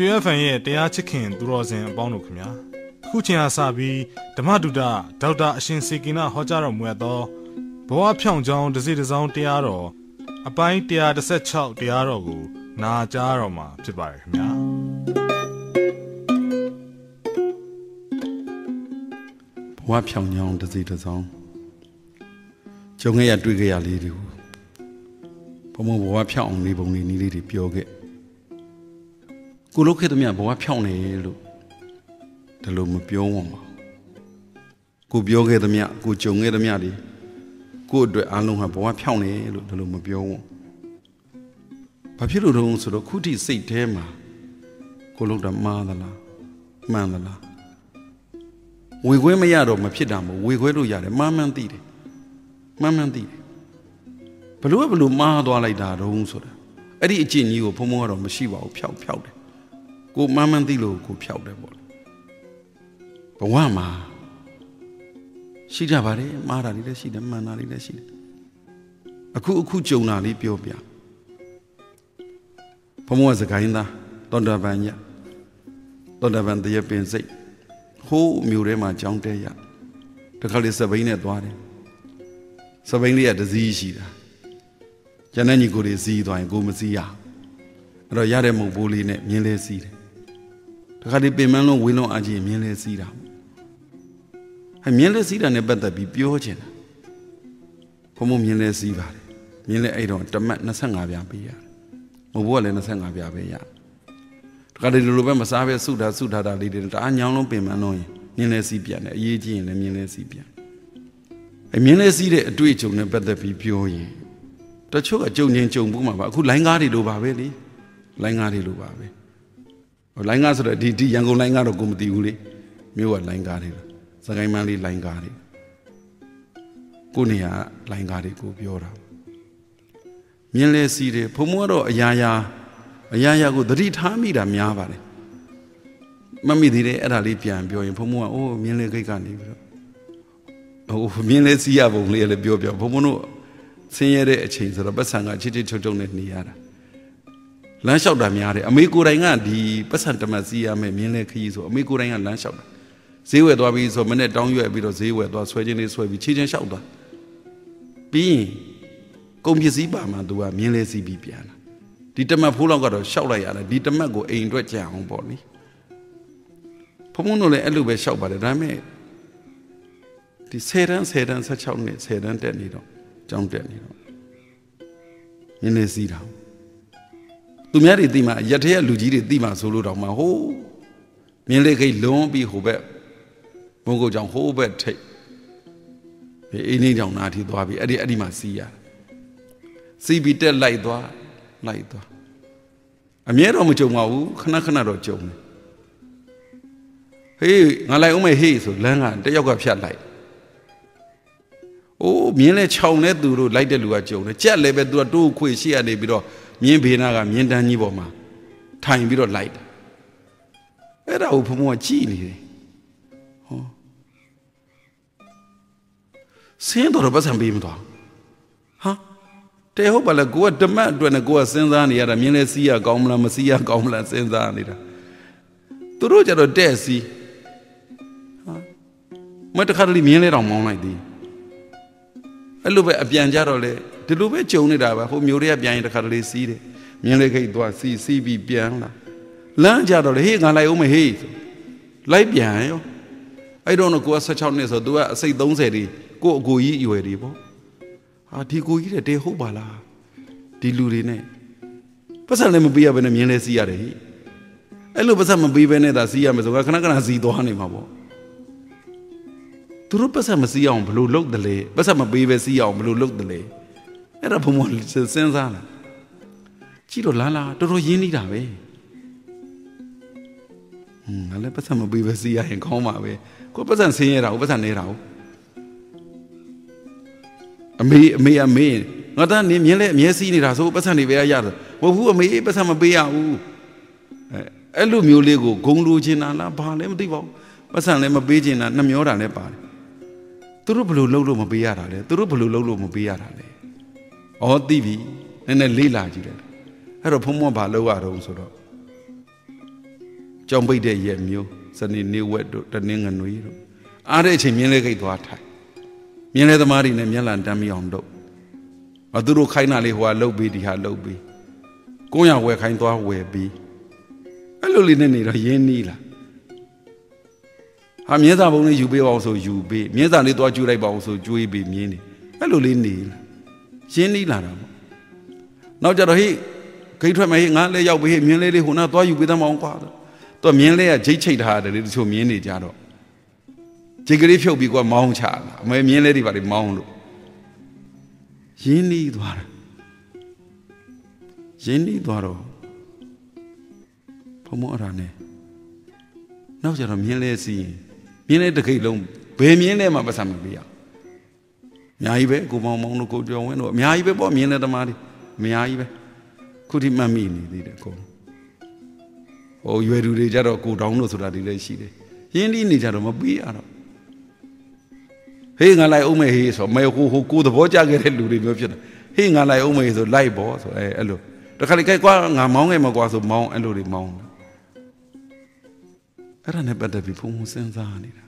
ရွှေ FM ရဲ့တရားချစ်ခင်သူတော်စင်အပေါင်းတို့ခင်ဗျာအခုချိန်အားစပြီးဓမ္မဒုဒဒေါက်တာအရှင်စေကိနဟောကြားတော်မူအပ်သောဘဝဖြောင့်ကြောင်းတစ်စီတစ်စောင်းတရားတော်အပိုင်း116တရားတော်ကို နာကြားတော်မှာဖြစ်ပါတယ်ခင်ဗျာဘဝဖြောင့်ကြောင်းတစ်စီတစ်စောင်းကြုံခဲ့ရတွေ့ခဲ့ရလေးတွေဘုံဘဘဝဖြောင့်အောင်နေပုံနေနည်းလေးတွေပြောခဲ့ ကိုလုတ်ခဲ့သမျှဘဝဖြောင့်နေလို့ဒါလို့မပြောဝမ်းပါကိုပြောခဲ့သမျှကိုကြုံခဲ့သမျှတွေကိုအတွက်အားလုံးဟာဘဝဖြောင့်နေလို့ဒါလို့မပြောဝမ်းဘာဖြစ်လို့တုံးဆိုတော့ခုထိစိတ်ထဲမှာကိုလုတ်တာမှားသလားမှန်သလားဝေခွဲမရတော့မဖြစ်တာမဟုတ်ဝေခွဲလို့ရတယ်မှားမှန်းသိတယ်မှန်မှန်သိတယ်ဘလို့ဘလို့မှားသွားလိုက်တာတုံးဆိုတာအဲ့ဒီအကျင့်ကြီးကိုဘုံဘုံကတော့မရှိပါဘူးဖြောက်ဖြောက်တယ် ကိုမှန်မှန်သိလို့ကိုဖြောက်တယ်ပေါ့ဘဝမှာရှိကြပါတယ်မှားတာလေးလည်းရှိတယ်မှန်တာလေးလည်းရှိတယ်အခုအခုကြုံတာလေးပြောပြဘုံဘုံကစကိုင်းသားတောတာပန်ညတောတာပန်တရပင်စိတ်ဟိုးမြို့ထဲမှာကြောင်းတဲရတခါလေးစပိန်နဲ့သွားတယ်စပိန်လေးကဒစည်းရှိတာကျန်တဲ့ညီကိုတွေစီးသွားရင်ကိုမစီးရအဲ့တော့ရတဲ့မုံဘိုးလေးနဲ့မြင်းလဲစီးတယ် တခါဒီပင်မလုံးဝေးလုံးအကြီးမြင်းလဲစီးတာဟဲ့မြင်းလဲစီးတာနဲ့ပတ်သက်ပြီးပြောချင်တာဘုံဘုံမြင်းလဲစီးပါတယ်မြင်းလဲအဲ့တော့တမတ်25ပြားပေးရတယ်မုံဘိုးကလည်း25ပြားပေးရတယ်တခါဒီလိုလိုပဲမစားပဲစုတာစုထားတာလေးတွေတအားညောင်းလုံးပင်မလုံးရင်မြင်းလဲစီးပြန်တယ်အရေးကြီးရင်လည်းမြင်းလဲစီးပြန်အမြင်းလဲစီးတဲ့အတွေ့အကြုံနဲ့ပတ်သက်ပြီးပြောရင်တချို့ကကြုံချင်းကြုံဘူးမှာပါအခုလိုင်းကားတွေလိုပါပဲလေလိုင်းကားတွေလိုပါပဲ လိုင်းကားဆိုတော့ဒီဒီရန်ကုန်လိုင်းကားတော့ကိုမသိဘူးလေမြို့ကလိုင်းကားတွေစကိုင်းမန်းလေးလိုင်းကားတွေကိုနေရလိုင်းကားတွေကိုပြောတာမြင်းလဲစီးတယ်ဘုံမကတော့အရာရာအရာရာကိုသတိထားမိတာများပါတယ်မမိသေးတယ်အဲ့ဒါလေးပြန်ပြောရင်ဘုံမကအိုးမြင်းလဲခိတ်ကနေပြီးတော့ဟိုမြင်းလဲစီးရပုံလေးလည်းပြောပြောဘုံမတို့ဆင်းရဲတဲ့အချိန်ဆိုတော့ပတ်စံကချစ်ချစ်ချုပ်ချုပ်နဲ့နေရတာ လမ်းလျှောက်တာများတယ်အမေကိုယ်တိုင်ကဒီပတ်စံတမတ်စီးရမယ်မြင်းလဲခရီးဆိုအမေကိုယ်တိုင်ကလမ်းလျှောက်တာဈေးဝယ်သွားပြီးဆိုမနေ့တောင်းရွက်ပြီးတော့ဈေးဝယ်သွားဆွဲချင်းလေးဆွဲပြီးချီချင်းလျှောက်သွားပြီးရင်ကုန်ပစ္စည်းပါမှသူကမြင်းလဲစီးပြီးပြန်လာဒီတမတ်ဖိုးလောက်ကတော့လျှောက်လိုက်ရတယ်ဒီတမတ်ကိုအိမ်အတွက်ကြံအောင်ပေါ့လေဖုံဖုံတို့လည်းအဲ့လိုပဲလျှောက်ပါတယ်ဒါပေမဲ့ဒီ10တန်း10တန်း16နှစ်10တန်းတက်နေတော့ကြောင်းတက်နေတော့မြင်းလေးစီးတာ သူများတွေသိမှရက်ထဲကလူကြီးတွေသိမှဆိုလို့တော့မှဟိုးမြင်းလေးခိတ်လွန်ပြီးဟိုဘက်ဘုံကုတ်ကြောင့်ဟိုးဘက်ထိတ်ဒီအင်းလေးကြောင့်နာထီသွားပြီးအဲ့ဒီအဲ့ဒီမှာစီးရစီးပြီးတက်လိုက်သွားလိုက်သွားအမြဲတော့မကြုံပါဘူးခဏခဏတော့ကြုံတယ်ဟေးငါလိုက်အောင်မေဟေးဆိုလမ်းကတယောက်ကဖြတ်လိုက်အိုးမြင်းလဲခြောင်တဲ့သူတို့လိုက်တဲ့လူကကြုံတယ်ကြက်လည်းပဲသူကတိုးခွေရှိရနေပြီးတော့ မြင်းဘေးနာကမြင်းတန်းကြီးပေါ်မှာထိုင်ပြီးတော့လိုက်တယ်အဲ့ဒါကိုဘုံဘုံကကြည်နေတယ်ဟောစင်းတော်ပတ်စံပေးမသွားဟာတဲဟုတ်ပါလေကိုကဓမ္မအတွက်နဲ့ကိုကစဉ်းစားနေရတာမြင်းလဲစီးရကောင်းမလားမစီးရကောင်းမလားစဉ်းစားနေတာသူတို့ကြတော့တဲ့စီးဟာမတခါတလေမြင်းလဲတောင်မောင်းလိုက်သေး အဲ့လိုပဲအပြန်ကြတော့လေဒီလိုပဲကြုံနေတာပဲဟိုမျိုးတွေကပြန်ရင်တခါတလေစီးတယ်မြင်းလေးခိတ်သွားစီးစီးပြီးပြန်လာလမ်းကြတော့လေဟေးငါလိုက်အောင်မဟေးလိုက်ပြန်ရောအဲ့တော့ကိုက16နှစ်ဆိုသူကအစိတ်30ဒီကိုအကိုကြီးအရွယ်တွေပေါ့ဟာဒီကိုကြီးတဲ့တေဟုတ်ပါလားဒီလူတွေနဲ့ပတ်စံလည်းမပေးရဘဲနဲ့မြင်းလေးစီးရတယ်ဟိအဲ့လိုပတ်စံမပေးဘဲနဲ့သာစီးရမယ်ဆိုကခဏခဏစီးသွားနေမှာပေါ့ သူတို့ပတ်ဆက်မစီးအောင်ဘလို့လုပ်တယ်လေပတ်ဆက်မပေးပဲစီးအောင်ဘလို့လုပ်တယ်လေအဲ့ဒါဘုံဘစဉ်းစားလာကြည့်တော့လာလာတော်တော်ရင်းနေတာပဲဟွန်းငါလည်းပတ်ဆက်မပေးပဲစီးရရင်ကောင်းပါပဲကိုပတ်ဆက်ဆင်းရတာကိုပတ်ဆက်နေတာကိုအမေအမေအမေငါသားနင်းမြင်းလဲအမြဲစီးနေတာဆိုပတ်ဆက်နေပဲရတယ်မဟုတ်ဘူးအမေပတ်ဆက်မပေးရဘူးအဲအဲ့လိုမျိုးလေးကိုဂုံလိုချင်တာလားဘာလဲမသိပါဘူးပတ်ဆက်လည်းမပေးချင်တာနှမျောတာလည်းပါတယ် သူတို့ဘလို့လှုပ်လို့မပေးရတာလဲသူတို့ဘလို့လှုပ်လို့မပေးရတာလဲဩသိပြီနည်းနည်းလေးလာကြည့်တယ်အဲ့တော့ဖုံးမဘာလှုပ်ရတော့ဆိုတော့ကြောင်ပိတ်တဲ့ရက်မျိုးစနေနေဝက်တို့တနင်္ဂနွေတို့အားတဲ့အချိန်မြင်းလဲခိတ်သွားထိုင်မြင်းလဲသမားတွေနဲ့မျက်လန်တမ်းမိအောင်လုပ်အသူတို့ခိုင်းတာလေးဟိုကလှုပ်ပြီးဒီဟာလှုပ်ပြီးကိုရဝယ်ခိုင်းသွားဝယ်ပြီးအဲ့လိုလေးနဲ့နေတော့ရင်းနီးလား ဟာမြင်းစာပုံလေးယူပေးပါအောင်ဆိုယူပေးမြင်းစာလေးသွားကျွေးလိုက်ပါအောင်ဆိုကျွေးပေးမြင်းနေအဲ့လိုလေးနေလားရင်းနီးလာတာပေါ့နောက်ကြတော့ဟိဂိတ်ထွက်မယ်ဟိငါလည်းရောက်ပြီဟိမြင်းလေးလေးဟိုနာသွားယူပေးသမောင်းကွာတော့မြင်းလေးကဂျိတ်ချိတ်ထားတယ်လေတချို့မြင်းနေကြတော့ဂျိတ်ကလေးဖြုတ်ပြီးကွာမောင်းချလာအမေမြင်းလေးတွေပါလေမောင်းလို့ရင်းနှီးသွားတာရင်းနှီးသွားတော့ဘုံမအဲ့ဒါနဲ့နောက်ကြတော့မြင်းလဲစီးရင် မြင်းလဲတစ်ခိတ်လုံးဘယ်မြင်းလဲမှပတ်စံမပေးရအများကြီးပဲကိုမောင်မောင်တို့ကိုကျော်ဝင်းတို့အများကြီးပဲပေါ့မြင်းလဲသမားတွေအများကြီးပဲခုထိမှတ်မိနေသေးတယ်ကိုဟိုရွယ်သူတွေကြတော့ကိုတောင်းတို့ဆိုတာဒီလည်းရှိတယ်ရင်းနှီးနေကြတော့မပေးရတော့ဟေးငါလိုက်အောင်မေဟေးဆိုမဲဟိုဟိုကိုသဘောကျခဲ့တဲ့လူတွေမျိုးဖြစ်တယ်ဟေးငါလိုက်အောင်မေဆိုလိုက်ပေါ့ဆိုအဲအဲ့လိုတခါလေကြိုက်ကွာငါမောင်းငယ်မကွာဆိုမောင်းအဲ့လိုတွေမောင်း အဲ့ဒါနဲ့ပတ်သက်ပြီးဘုံဘုံစဉ်းစားနေတာ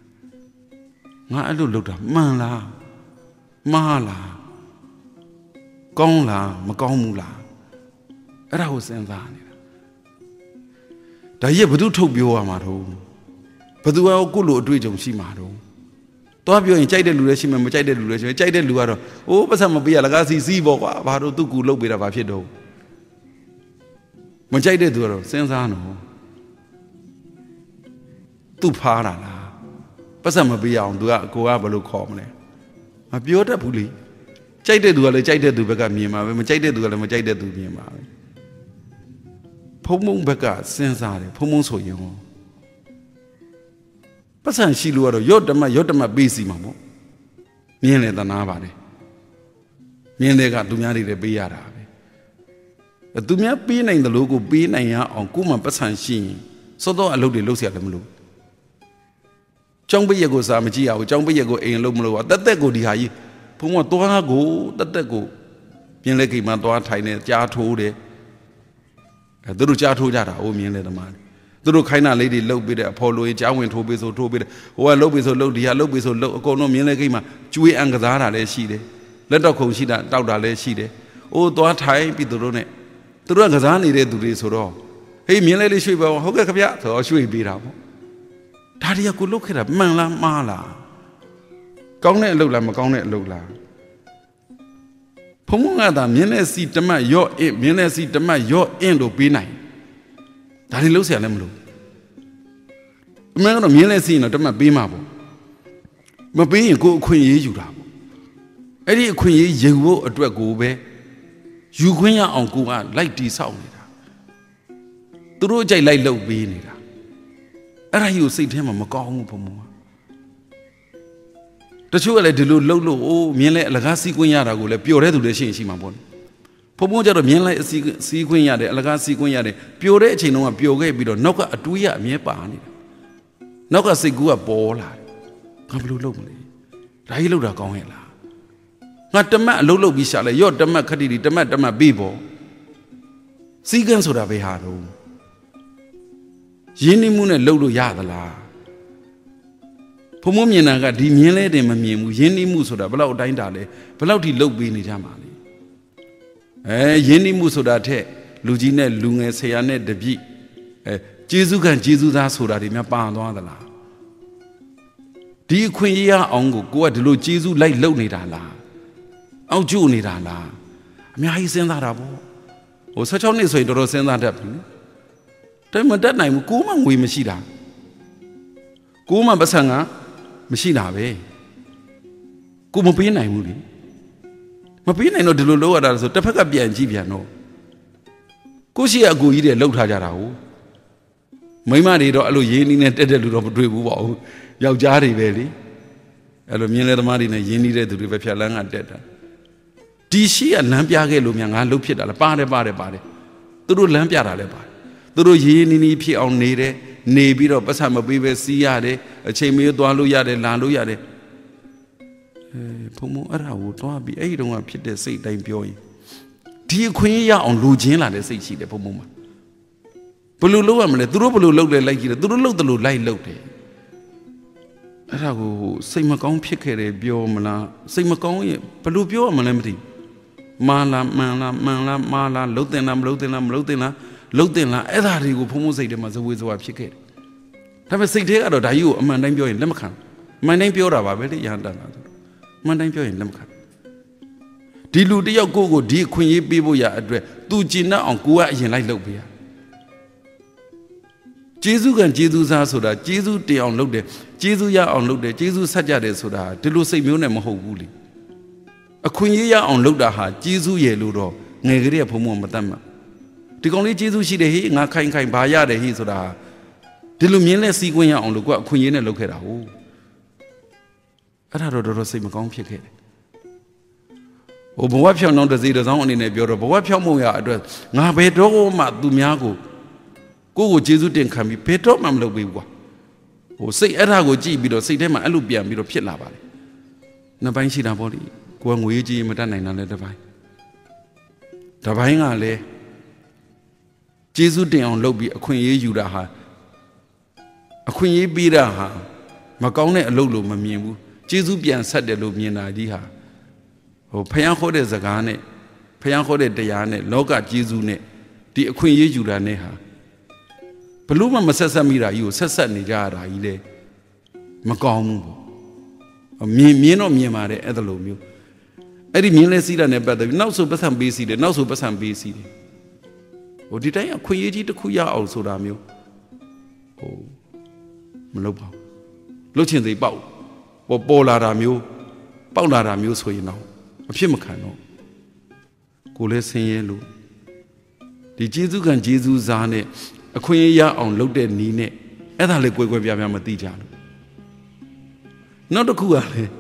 ငါအဲ့လိုလုပ်တာမှန်လားမှားလားကောင်းလားမကောင်းဘူးလားအဲ့ဒါကိုစဉ်းစားနေတာဒါကြီးဘယ်သူထုတ်ပြောရမှာတော့ဘယ်သူကကိုလိုအတွေ့အကြုံရှိမှာတော့သွားပြောရင်ကြိုက်တဲ့လူလည်းရှိမယ်မကြိုက်တဲ့လူလည်းရှိမယ်ကြိုက်တဲ့လူကတော့အိုးပတ်စံမပေးရလကားစီစီးပေါ့ကွာဘာလို့သူ့ကူလုတ်ပေးတာဘာဖြစ်တော့မကြိုက်တဲ့သူကတော့စဉ်းစားနော် သူ့ဖားတာလားပတ်စံမပေးအောင်သူကကိုကဘယ်လိုခေါ်မလဲမပြောတတ်ဘူးလေကြိုက်တဲ့သူကလည်းကြိုက်တဲ့သူဘက်ကမြင်ပါပဲမကြိုက်တဲ့သူကလည်းမကြိုက်တဲ့သူမြင်ပါပဲဖုံဖုံဘက်ကစဉ်းစားတယ်ဖုံဖုံဆိုရင်ဟောပတ်စံရှိလို့ကတော့ရော့တမရော့တမပေးစီမှာပေါ့မြင်လေတနာပါတယ်မြင်တဲ့ကသူများတွေလည်းပေးရတာပဲသူများပေးနိုင်တယ်လို့ကိုပေးနိုင်ရအောင်ကိုမှပတ်စံရှိရင်စောစောအလုပ်တွေလုပ်เสียလည်းမလို့ ကျောင်းပိတ်ရက်ကိုစာမကြည့်ရဘူးကျောင်းပိတ်ရက်ကိုအိမ်လုံးမလို့တက်တက်ကိုဒီဟာကြီးဘုံကသွားကိုတက်တက်ကိုမြင်လေကိမှသွားထိုင်နေကြားထိုးတယ်အဲသူတို့ကြားထိုးကြတာအိုးမြင်လေသမားသူတို့ခိုင်းတာလေးတွေလှုပ်ပြီးတဲ့အဖော်လိုရင်ကြားဝင်ထိုးပေးဆိုထိုးပေးတယ်ဟိုကလှုပ်ပေးဆိုလှုပ်ဒီဟာလှုပ်ပေးဆိုလှုပ်အကုန်လုံးမြင်လေကိမှကျွေးအံကစားတာလည်းရှိတယ်လက်တော့ခုံရှိတာတောက်တာလည်းရှိတယ်အိုးသွားထိုင်ပြီးသူတို့ ਨੇ သူတို့ကကစားနေတဲ့သူတွေဆိုတော့ဟေးမြင်လေလေးရွှေ့ပါဟုတ်ကဲ့ခဗျဆိုတော့ရွှေ့ပေးတာပေါ့ ဒါတွေကကိုလုတ်ခဲ့တာမှန်လားမှားလားကောင်းတဲ့အလုပ်လားမကောင်းတဲ့အလုပ်လားဖုံမကသာမြင်းတဲ့စီတမတ်ရော့အင်းမြင်းတဲ့စီတမတ်ရော့အင်းတို့ပေးနိုင်ဒါတွေလုံးဆရာလည်းမလို့အမှန်ကတော့မြင်းတဲ့စီတော့တမတ်ပေးမှာပေါ့မပေးရင်ကိုအခွင့်အရေးယူတာပေါ့အဲ့ဒီအခွင့်အရေးယူဖို့အတွက်ကိုပဲယူခွင့်ရအောင်ကိုကလိုက်တီဆောက်နေတာသူတို့ကြိုက်လိုက်လှုပ်ပေးနေတာ အဲ့ဒါကြီးကိုစိတ်ထဲမှာမကောင်းဘူးဘုံဘုံတချို့ကလည်းဒီလိုလှုပ်လို့အိုးမြင်းလဲအလကားစီးခွင့်ရတာကိုလည်းပျော်တဲ့သူလည်းရှိရင်ရှိမှာပေါ့ဘုံဘုံကျတော့မြင်းလဲအစီစီးခွင့်ရတယ်အလကားစီးခွင့်ရတယ်ပျော်တဲ့အချိန်တုန်းကပျော်ခဲ့ပြီးတော့နောက်ကအတွေးရအမြဲပါနေတာနောက်ကစိတ်ကူးကပေါ်လာတယ်ငါဘယ်လိုလုပ်မလဲဒါကြီးလှုပ်တာကောင်းရဲ့လားငါတမတ်အလုပ်လုပ်ပြီးရှာလဲရော့တမတ်ခတိဒီတမတ်တမတ်ပြီးပေါ့စီးကန်းဆိုတာဘယ်ဟာတော့ ရင်းနှီးမှုနဲ့လှုပ်လို့ရသလားဘုံမမြင်တာကဒီမြင်လဲတယ်မမြင်ဘူးရင်းနှီးမှုဆိုတာဘယ်လောက်အတိုင်းတာလဲဘယ်လောက်ထိလှုပ်ပေးနေကြမှာလဲအဲရင်းနှီးမှုဆိုတာထက်လူကြီးနဲ့လူငယ်ဆရာနဲ့တပည့်အဲကျေးဇူးခံကျေးဇူးသားဆိုတာတွေများပါသွားသလားဒီအခွင့်အရေးအောင်ကိုကိုကဒီလိုကျေးဇူးလိုက်လှုပ်နေတာလားအောက်ကျနေတာလားအများကြီးစဉ်းစားတာပေါ့ဟို16နှစ်ဆိုရင်တော်တော်စဉ်းစားတတ်ပြီ တယ်မတက်နိုင်ဘူးကိုမှငွေမရှိတာကိုမှပတ်စံကမရှိတာပဲကိုမပေးနိုင်ဘူးလေမပေးနိုင်တော့ဒီလိုလုပ်ရတာဆိုတစ်ဖက်ကပြန်ကြည့်ပြန်တော့ကိုရှိအကူကြီးတွေလှုပ်ထားကြတာဟုတ်မိမတွေတော့အဲ့လိုရင်းနှီးနဲ့တက်တဲ့လူတော့မတွေ့ဘူးပေါ့ယောက်ျားတွေပဲလေအဲ့လိုမြင်းလဲသမားတွေနဲ့ရင်းနှီးတဲ့သူတွေပဲဖြတ်လန်းကတက်တာဒီရှိကလမ်းပြခဲ့လို့များငါလှုပ်ဖြစ်တာလားပါတယ်ပါတယ်ပါတယ်သူတို့လမ်းပြတာလည်းပါတယ် သူတို့ရေးနီးနီးဖြစ်အောင်နေတယ်နေပြီးတော့ပတ်စံမပေးပဲစီးရတယ်အချိန်မေးသွားလို့ရတယ်လာလို့ရတယ်အဲဘုံဘုံအဲ့ဒါကိုတွားပြီးအဲ့ဒီတုန်းကဖြစ်တဲ့စိတ်တိုင်းပြောရင်ဒီအခွင့်ရအောင်လူချင်းလာတဲ့စိတ်ရှိတယ်ဘုံဘုံမှာဘလို့လုပ်ရမလဲသူတို့ဘလို့လုပ်လဲလိုက်ကြည့်တယ်သူတို့လုပ်တယ်လို့လိုက်လုပ်တယ်အဲ့ဒါကိုစိတ်မကောင်းဖြစ်ခဲ့တယ်ပြောမလားစိတ်မကောင်းရင်ဘလို့ပြောရမလဲမသိမာလားမှန်လားမှန်လားမာလားလှုပ်တင်လားမလှုပ်တင်လားမလှုပ်တင်လား လှုပ်တင်လားအဲ့ဒါတွေကိုဖုံဖုံစိတ်ထဲမှာဇဝေဇဝါဖြစ်ခဲ့တယ်ဒါပေမဲ့စိတ်ထဲကတော့ဒါကြီးကိုအမှန်တိုင်းပြောရင်လက်မခံအမှန်တိုင်းပြောတာပါပဲလေရဟန္တာလားအမှန်တိုင်းပြောရင်လက်မခံဒီလူတယောက်ကိုကိုဒီအခွင့်အရေးပေးဖို့ရအတွက်သူကျင်납အောင်ကိုကအရင်လိုက်လုပ်ပေးရကျေးဇူးကံကျေးဇူးစားဆိုတာကျေးဇူးတင်အောင်လုပ်တယ်ကျေးဇူးရအောင်လုပ်တယ်ကျေးဇူးဆက်ကြတယ်ဆိုတာဒီလိုစိတ်မျိုးနဲ့မဟုတ်ဘူးလေအခွင့်အရေးရအောင်လုပ်တာဟာကျေးဇူးရယ်လို့တော့ငယ်ကလေးကဘုံဘုံမတတ်မှ ဒီကောင်လေးကျေးဇူးရှိတယ်ဟေးငါခိုင်ခိုင်ဘာရတယ်ဟေးဆိုတာဒီလိုမြင်လဲစီးကွင်းရအောင်လို့ကိုကအခွင့်အရေးနဲ့လုပ်ခဲ့တာဟုတ်အဲ့ဒါတော့တော်တော်စိတ်မကောင်းဖြစ်ခဲ့တယ်ဟိုဘဝဖြောင်းတော့တစီတစောင်းအနေနဲ့ပြောတော့ဘဝဖြောင်းမှုရအတွက်ငါဘယ်တော့မှသူများကိုကိုကိုကျေးဇူးတင်ခံပြီးဘယ်တော့မှမလုပ်ပေးဘူးကွာဟိုစိတ်အဲ့ဒါကိုကြည့်ပြီးတော့စိတ်ထဲမှာအဲ့လိုပြန်ပြီးတော့ဖြစ်လာပါလေနှစ်ပိုင်းရှိတာပေါ့လေကိုကငွေကြီးမတတ်နိုင်တာလည်းတစ်ပိုင်းတစ်ပိုင်းကလည်း ကျေးဇူးတင်အောင်လုပ်ပြီးအခွင့်အရေးယူတာဟာအခွင့်အရေးပေးတာဟာမကောင်းတဲ့အလုပ်လို့မမြင်ဘူးကျေးဇူးပြန်ဆက်တယ်လို့မြင်တာကြီးဟာဟိုဖျားခေါ်တဲ့စကားနဲ့ဖျားခေါ်တဲ့တရားနဲ့လောကကျေးဇူးနဲ့ဒီအခွင့်အရေးယူတာနဲ့ဟာဘလို့မှမဆက်ဆက်မိတာကြီးကိုဆက်ဆက်နေကြရတာကြီးလေမကောင်းဘူးပေါ့မြင်မြင်တော့မြင်ပါတယ်အဲ့ဒါလိုမျိုးအဲ့ဒီမြင်လဲစီးတာနဲ့ပတ်သက်ပြီးနောက်ဆိုပတ်စံပေးစီတယ်နောက်ဆိုပတ်စံပေးစီတယ် ဟိုဒီတိုင်းအခွင့်အရေးကြီးတစ်ခုရအောင်ဆိုတာမျိုးဟိုမလုပ်ပါဘူးလှုပ်ချင်စိတ်ပေါက်ပေါ်ပေါ်လာတာမျိုးပေါက်လာတာမျိုးဆိုရင်တော့အဖြစ်မခံတော့ကိုလည်းဆင်းရဲလို့ဒီကျေးဇူးကံကျေးဇူးစားနဲ့အခွင့်အရေးရအောင်လုပ်တဲ့နီးနဲ့အဲ့ဒါလေးကွယ်ကွယ်ပြားပြားမသိကြလို့နောက်တစ်ခုကလည်း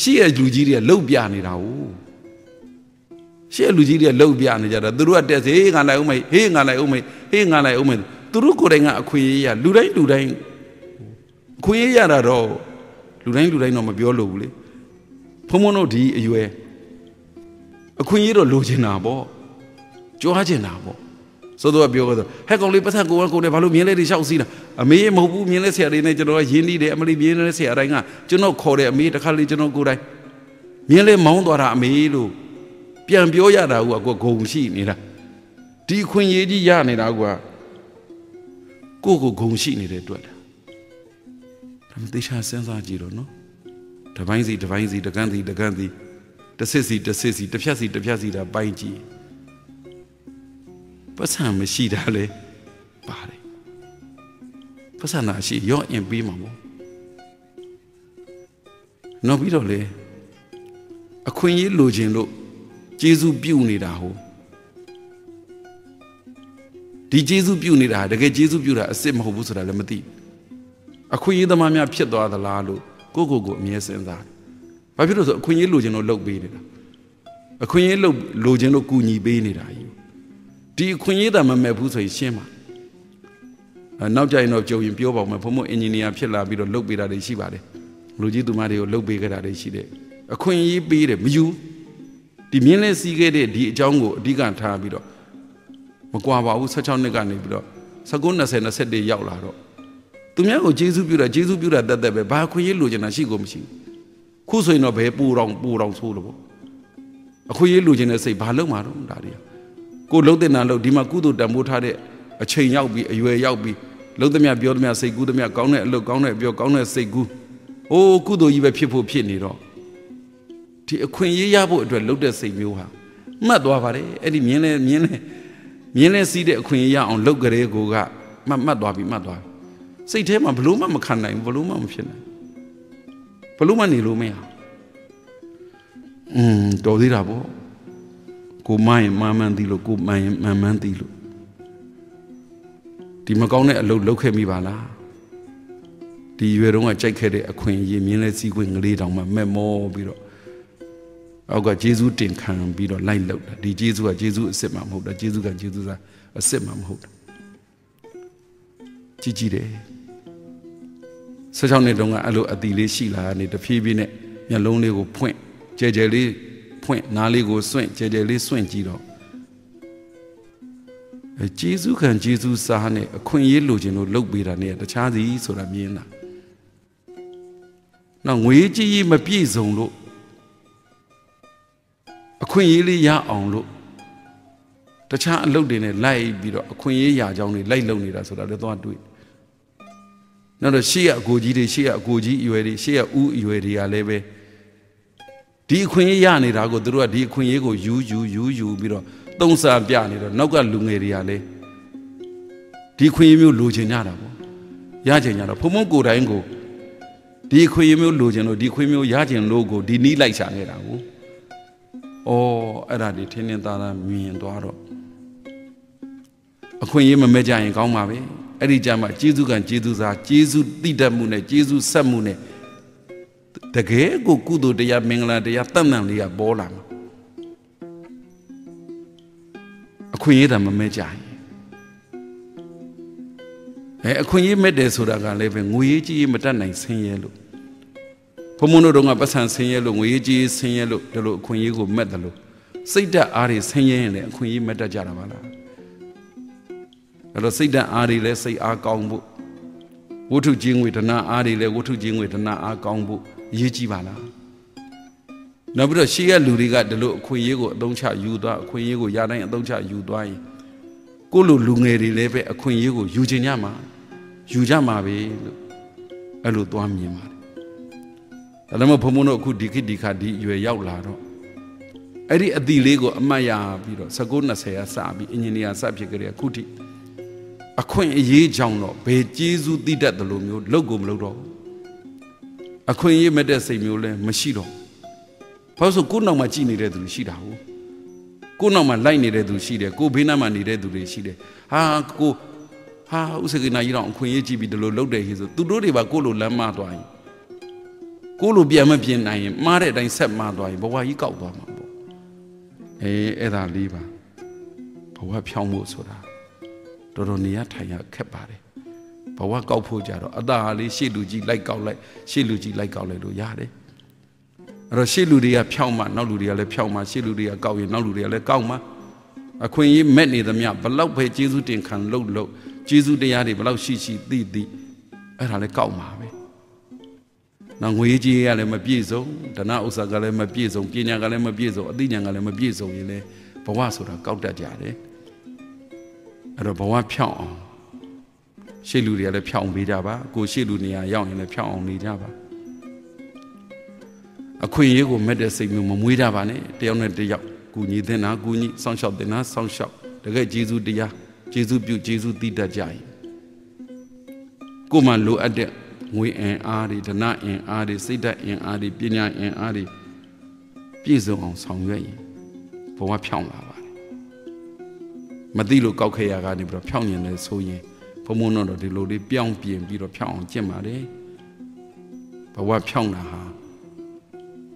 ရှိရလူကြီးတွေကလှုပ်ပြနေတာ哦 ရှိရလူကြီးတွေကလှုပ်ပြနေကြတာသူတို့ကတက်စေဟေးငါလိုက်အောင်မေးဟေးငါလိုက်အောင်မေးဟေးငါလိုက်အောင်မေးသူတို့ကိုယ်တိုင်ကအခွင့်အရေးရလူတိုင်းလူတိုင်းအခွင့်အရေးရတာတော့လူတိုင်းလူတိုင်းတော့မပြောလို့ဘူးလေဖုံဖုံတို့ဒီအရွယ်အခွင့်အရေးတော့လိုချင်တာပေါ့ကြွားချင်တာပေါ့ဆိုတော့ပြောတော့ဟဲ့ကောင်လေးပတ်သက်ကိုကိုနဲ့ဘာလို့မြင်းလေးတွေရှောက်စီးတာအမေမဟုတ်ဘူးမြင်းလေးဆရာတွေနဲ့ကျွန်တော်ကရင်းနှီးတယ်အမလီမြင်းလေးဆရာတိုင်းကကျွန်တော်ခေါ်တယ်အမေတခါလေးကျွန်တော်ကိုယ်တိုင်မြင်းလေးမောင်းသွားတာအမေလို့ ပြန်ပြောရတာကကိုဂုံရှိနေတာဒီခွင့်ရေးကြီးရနေတာကကိုကိုဂုံရှိနေတဲ့အတွက်လားဒါမှသိချာစဉ်းစားကြည့်တော့နော်တပိုင်းစီတပိုင်းစီတကန်းစီတကန်းစီတဆစ်စီတဆစ်စီတစ်ဖြတ်စီတစ်ဖြတ်စီတာပိုင်းကြည့်ပတ်စံမရှိတာလေပါတယ်ပတ်စံနာရှိရော့ရင်ပြီးမှာပေါ့နောက်ပြီးတော့လေအခွင့်အရေးလိုချင်လို့ ကျေးဇူးပြုနေတာဟိုဒီကျေးဇူးပြုနေတာတကယ်ကျေးဇူးပြုတာအစ်စ်မဟုတ်ဘူးဆိုတာလည်းမသိအခွင့်အရေးသမားများဖြစ်သွားသလားလို့ကိုကိုကိုအမြဲစဉ်းစားဘာဖြစ်လို့ဆိုအခွင့်အရေးလိုချင်လို့လှုပ်ပေးနေတာအခွင့်အရေးလှုပ်လိုချင်လို့ကူညီပေးနေတာကြီးဒီအခွင့်အရေးသာမမဲ့ဘူးဆိုရင်ရှင်းပါနောက်ကြရင်တော့ကြုံရင်ပြောပါမယ်ဘုံဘုံအင်ဂျင်နီယာဖြစ်လာပြီးတော့လုပ်ပေးတာတွေရှိပါတယ်လူကြီးသူမတွေကိုလုပ်ပေးကြတာတွေရှိတယ်အခွင့်အရေးပေးတယ်မယူ ဒီမြင်းလဲစီးခဲ့တဲ့ဒီအကြောင်းကိုအဓိကထားပြီးတော့မကွာပါဘူး16နှစ်ကနေပြီးတော့19 20 21ရောက်လာတော့သူများကိုကျေးဇူးပြုတာကျေးဇူးပြုတာတက်တက်ပဲဘာခွင့်ရလိုချင်တာရှိကိုမရှိခုဆိုရင်တော့ဘယ်ပူတော်ပူတော်ဆိုးလို့ပေါ့အခွင့်ရလိုချင်တဲ့စိတ်ဘာလုံးမှာတော့ဒါတွေကိုလုံးတဲ့နာလို့ဒီမှာကုသိုလ်တန်ဖိုးထားတဲ့အချိန်ရောက်ပြီးအရွယ်ရောက်ပြီးလုံးသမျှပြောသမျှစိတ်ကူးသမျှကောင်းတဲ့အလုပ်ကောင်းတဲ့အပြောကောင်းတဲ့စိတ်ကူးအိုးကုသိုလ်ကြီးပဲဖြစ်ဖို့ဖြစ်နေတော့ ဒီအခွင့်ရေးရဖို့အတွက်လှုပ်တဲ့စိတ်မျိုးဟာမှတ်သွားပါတယ်အဲ့ဒီမြင်းလဲမြင်းလဲမြင်းလဲစီးတဲ့အခွင့်ရေးရအောင်လှုပ်ကြတဲ့ကိုကမှတ်မှတ်သွားပြီမှတ်သွားပြီစိတ်ထဲမှာဘလို့မှမခံနိုင်ဘူးဘလို့မှမဖြစ်နိုင်ဘလို့မှနေလို့မရอืมတော်သေးတာပေါ့ကိုမရင်မမှန်သည်လို့ကိုမှန်ရင်မှန်မှန်သည်လို့ဒီမကောင်းတဲ့အလုပ်လုပ်ခဲ့မိပါလားဒီရွယ်တုန်းကကြိုက်ခဲ့တဲ့အခွင့်အရေးမြင်းလဲစီးခွင့်ကလေးတောင်မှမဲ့မောပြီးတော့ အောက်ကဂျေဇုတင်ခံပြီးတော့လိုက်လောက်တာဒီဂျေဇုကဂျေဇုအစ်စ်မှမဟုတ်တာဂျေဇုကဂျေဇုစားအစ်စ်မှမဟုတ်တာကြည်ကြည်တယ်16နှစ်တုန်းကအဲ့လိုအတီလေးရှိလာနေတဖြည်းဖြည်းနဲ့မျက်လုံးလေးကိုဖွင့်ကြဲကြဲလေးဖွင့်နားလေးကိုစွန့်ကြဲကြဲလေးစွန့်ကြည့်တော့အဲဂျေဇုခံဂျေဇုစားနဲ့အခွင့်အရေးလိုချင်လို့လုပ်ပေးတာနဲ့တခြားစီဆိုတာမြင်တာနောက်ငွေကြီးကြီးမပြည့်စုံလို့အ ခွင့်အရေးလေးရအောင်လို့တခြားအလုပ်တွေနဲ့လိုက်ပြီးတော့အခွင့်အရေးရကြောင်းတွေလိုက်လုပ်နေတာဆိုတာလည်းသွားတွေ့နောက်တော့ရှေ့ကအကိုကြီးတွေရှေ့ကအကိုကြီးအရွယ်တွေရှေ့ကဦးအရွယ်တွေကလည်းပဲဒီအခွင့်အရေးရနေတာကိုသူတို့ကဒီအခွင့်အရေးကိုယူယူယူယူပြီးတော့သုံးစားပြနေတော့နောက်ကလူငယ်တွေကလည်းဒီခွင့်အရေးမျိုးလိုချင်ကြတာပေါ့ရချင်ကြတော့ဘုံဘုံကိုယ်တိုင်ကိုဒီခွင့်အရေးမျိုးလိုချင်လို့ဒီခွင့်မျိုးရချင်လို့ကိုဒီနီးလိုက်ရှာနေတာကို ဩအဲ့ဒါဒီထင်းထင်းသားသားမြင်သွားတော့အခွင့်အရေးမမဲ့ကြရင်ကောင်းပါပဲအဲ့ဒီကြမှာကျေးဇူးကံကျေးဇူးစားကျေးဇူးတိတတ်မှုနဲ့ကျေးဇူးဆက်မှုနဲ့တကယ်ကိုကုသိုလ်တရားမင်္ဂလာတရားတတ်မှန်လေးကပေါ်လာမှာအခွင့်အရေးတာမမဲ့ကြရင်အဲအခွင့်အရေးမဲ့တယ်ဆိုတာကလည်းပဲငွေရေးကြီးမတတ်နိုင်ဆင်းရဲလို့ ဘုံမုံတို့ကပတ်စံဆင်းရဲလို့ငွေရေးကြီးဆင်းရဲလို့ဒီလိုအခွင့်အရေးကိုမဲ့တယ်လို့စိတ်ဓာတ်အားတွေဆင်းရဲရင်လည်းအခွင့်အရေးမဲ့တတ်ကြတာပါလားအဲ့တော့စိတ်ဓာတ်အားတွေလည်းစိတ်အားကောင်းဖို့ဝတ္ထုကြီးငွေဒနာအားတွေလည်းဝတ္ထုကြီးငွေဒနာအားကောင်းဖို့အရေးကြီးပါလားနောက်ပြီးတော့ရှေ့ကလူတွေကဒီလိုအခွင့်အရေးကိုအသုံးချယူသွားအခွင့်အရေးကိုရတိုင်းအသုံးချယူသွားရင်ကိုလိုလူငယ်တွေလည်းပဲအခွင့်အရေးကိုယူချင်ကြမှာယူကြမှာပဲလို့အဲ့လိုသွားမြင်ပါတယ် ဒါမှမဟုတ်ဘုံဘုံတို့အခုဒီခေတ်ဒီခါဒီအရွယ်ရောက်လာတော့အဲ့ဒီအသီလေးကိုအမှတ်ရပြီးတော့19 20ရာစပြီးအင်ဂျင်နီယာစဖြစ်ကြတဲ့အခုထိအခွင့်အရေးကြောင့်တော့ဘယ်ကျေးဇူးတည်တတ်တယ်လို့မျိုးလုပ်ကိုမလုပ်တော့အခွင့်အရေးမဲ့တဲ့စိတ်မျိုးလည်းမရှိတော့ဘာလို့ဆိုကိုယ်နောက်မှာကြည်နေတဲ့သူရှိတာဟုတ်ကိုယ်နောက်မှာလိုက်နေတဲ့သူရှိတယ်ကိုဘေးနားမှာနေတဲ့သူတွေရှိတယ်ဟာကိုဟာဥစ္စာကိနာကြီးတော့အခွင့်အရေးကြည့်ပြီးဒီလိုလုပ်တယ်ဟေးဆိုသူတို့တွေပါကိုလိုလမ်းမသွားရင် ကိုလိုပြန်မပြင်းနိုင်ရင်မှားတဲ့အတိုင်းဆက်မှားသွားရင်ဘဝကြီးကောက်သွားမှာပေါ့အေးအဲ့ဒါလေးပါဘဝဖြောင်းဖို့ဆိုတာတော်တော်နေရထိုင်ရခက်ပါတယ်ဘဝကောက်ဖို့ကြတော့အသာလေးရှေ့လူကြီးလိုက်ကောက်လိုက်ရှေ့လူကြီးလိုက်ကောက်လိုက်လို့ရတယ်အဲ့တော့ရှေ့လူတွေကဖြောင်းမှနောက်လူတွေကလည်းဖြောင်းမှရှေ့လူတွေကကောက်ရင်နောက်လူတွေကလည်းကောက်မှအခွင့်အရေးမဲ့နေသမျှဘလောက်ပဲကျေးဇူးတင်ခံလို့လို့ကျေးဇူးတရားတွေဘလောက်ရှိရှိသိသိအဲ့ဒါလည်းကောက်မှာပဲ နောက်ငွေကြီးကလည်းမပြည့်စုံဒနာဥစ္စာကလည်းမပြည့်စုံပညာကလည်းမပြည့်စုံအသိဉာဏ်ကလည်းမပြည့်စုံရင်လည်းဘဝဆိုတာကောက်တတ်ကြတယ်အဲ့တော့ဘဝဖြောင်းအောင်ရှေ့လူတွေကလည်းဖြောင်းပေးကြပါကိုရှေ့လူနေရာရောက်ရင်လည်းဖြောင်းအောင်နေကြပါအခွင့်အရေးကိုမဲ့တဲ့စိတ်မျိုးမမွေးကြပါနဲ့တယောက်နဲ့တယောက်ကူညီတဲ့နာကူညီစောင့်ရှောက်တဲ့နာစောင့်ရှောက်တကယ်ဂျေဇုတရားဂျေဇုပြုဂျေဇုတည်တတ်ကြရင်ကိုမှလိုအပ်တဲ့ ငွေအင်အားတွေဓနအင်အားတွေစိတ်ဓာတ်အင်အားတွေပညာအင်အားတွေပြည့်စုံအောင်ဆောင်ရွက်ရင်ဘဝဖြောင်းလာပါတယ်မသိလို့ကောက်ခဲ့ရကနေပြီးတော့ဖြောင်းရင်လည်းဆိုရင်ဘုံဘုံတော့ဒီလိုလေးပြောင်းပြင်ပြီးတော့ဖြောင်းအောင်ကျင့်ပါတယ်ဘဝဖြောင်းတာဟာ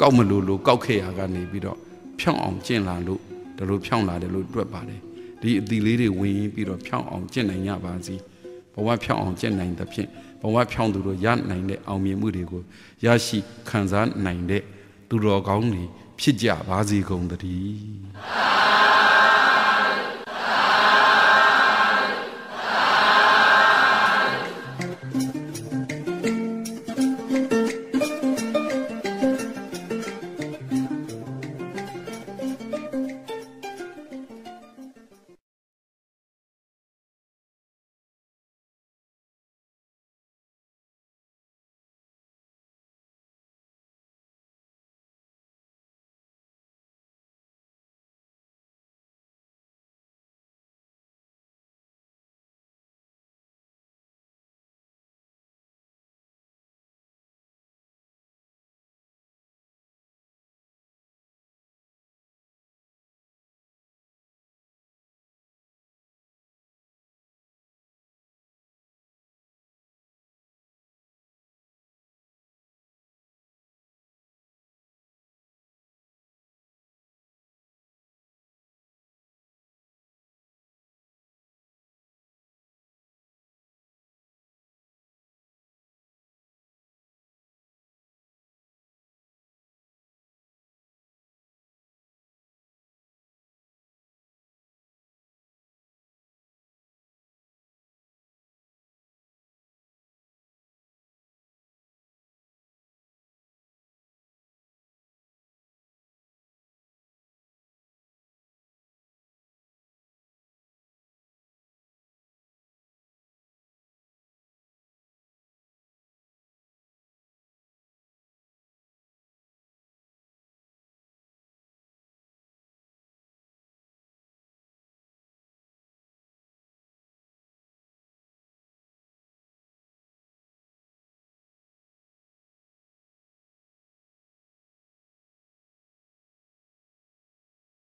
ကောက်မလို့လို့ကောက်ခဲ့ရကနေပြီးတော့ဖြောင်းအောင်ကျင့်လာလို့ဒါလိုဖြောင်းလာတယ်လို့တွက်ပါတယ်ဒီအတီလေးတွေဝင်ပြီးတော့ဖြောင်းအောင်ကျင့်နိုင်ကြပါစီဘဝဖြောင်းအောင်ကျင့်နိုင်သဖြင့် ဘဝဖြောင်းသူတို့ရနိုင်တဲ့အောင်မြင်မှုတွေကိုရရှိခံစားနိုင်တဲ့သူတော်ကောင်းတွေဖြစ်ကြပါစေကုန်သတည်း